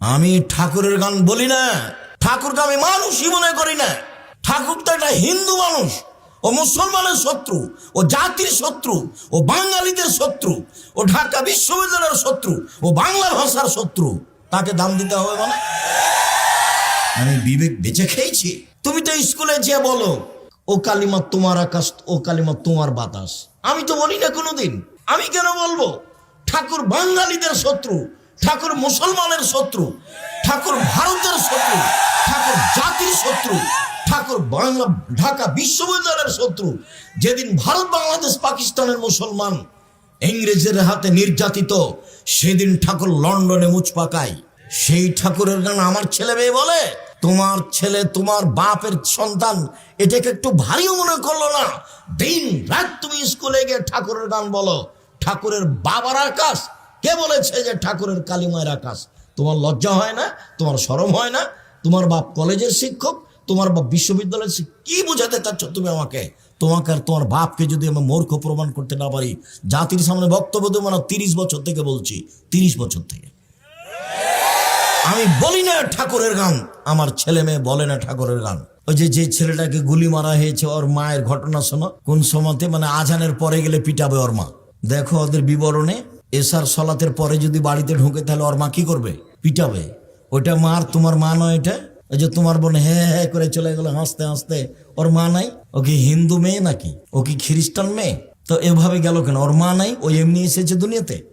আমি ঠাকুরের গান বলি না। ঠাকুরকে আমি মানুষই মনে করি না। ঠাকুর তো একটা হিন্দু মানুষ, ও মুসলমানের শত্রু, ও জাতির শত্রু, ও বাঙালিদের শত্রু, ও ঢাকা বিশ্ববিদ্যালয়ের শত্রু, ও বাংলা ভাষার শত্রু। তাকে দাম দিতে হবে মানে? আমি বিবেক বেঁচে খেয়েছি। তুমি তো স্কুলে যে বলো, ও কালিমা তোমার আকাশ, ও কালিমা তোমার বাতাস। আমি তো বলি না কোনোদিন। আমি কেন বলব? ঠাকুর বাঙালিদের শত্রু ঠাকুর মুসলমানের শত্রু, ঠাকুর ভারতের শত্রু, ঠাকুর জাতির শত্রু, ঠাকুর বাংলা, ঢাকা বিশ্ববিদ্যালয়ের শত্রু। যেদিন ভারত, বাংলাদেশ, পাকিস্তানের মুসলমান ইংরেজের হাতে নির্যাতিত, সেদিন ঠাকুর লন্ডনে মুচ পাকায় সেই ঠাকুরের গান আমার ছেলে মেয়ে বলে, তোমার ছেলে, তোমার বাপের সন্তান, এটাকে একটু ভারীও মনে করল না। দিন রাত তুমি স্কুলে গিয়ে ঠাকুরের গান বলো। ঠাকুরের বাবার আকাশ কে বলেছে যে ঠাকুরের কালিমায়ের আকাশ? তোমার লজ্জা হয় না? তোমার শরম হয় না? তোমার বাপ কলেজের শিক্ষক? তোমার বাপ বিশ্ববিদ্যালয়ের কি বোঝাতে চাচ্ছ তুমি আমাকে? তোমাকে আর তোমার বাপকে যদি আমি মূর্খ প্রমাণ করতে না পারি, জাতির সামনে বক্তব্য দেবো না তিরিশ বছর থেকে বলছি, তিরিশ বছর থেকে। আমি বলি না ঠাকুরের গান, আমার ছেলে মেয়ে বলে না ঠাকুরের গান। ওই যে যে ছেলেটাকে গুলি মারা হয়েছে, ওর মায়ের ঘটনা শোনো। কোন সময়তে? মানে আজানের পরে গেলে পিটাবে ওর মা। দেখো ওদের বিবরণে এসার সলাতের পরে যদি বাড়িতে ঢুকে, তাহলে ওর মা কি করবে? পিটাবে। ওইটা মার, তোমার মা নয় এটা? ওই যে তোমার বোন হ্যাঁ হ্যাঁ করে চলে গেল হাসতে হাসতে। ওর মা নাই? ও কি হিন্দু মেয়ে নাকি? ও কি খ্রিস্টান মেয়ে? তো এভাবে গেল কেন? ওর মা নাই? ও এমনি এসেছে দুনিয়াতে?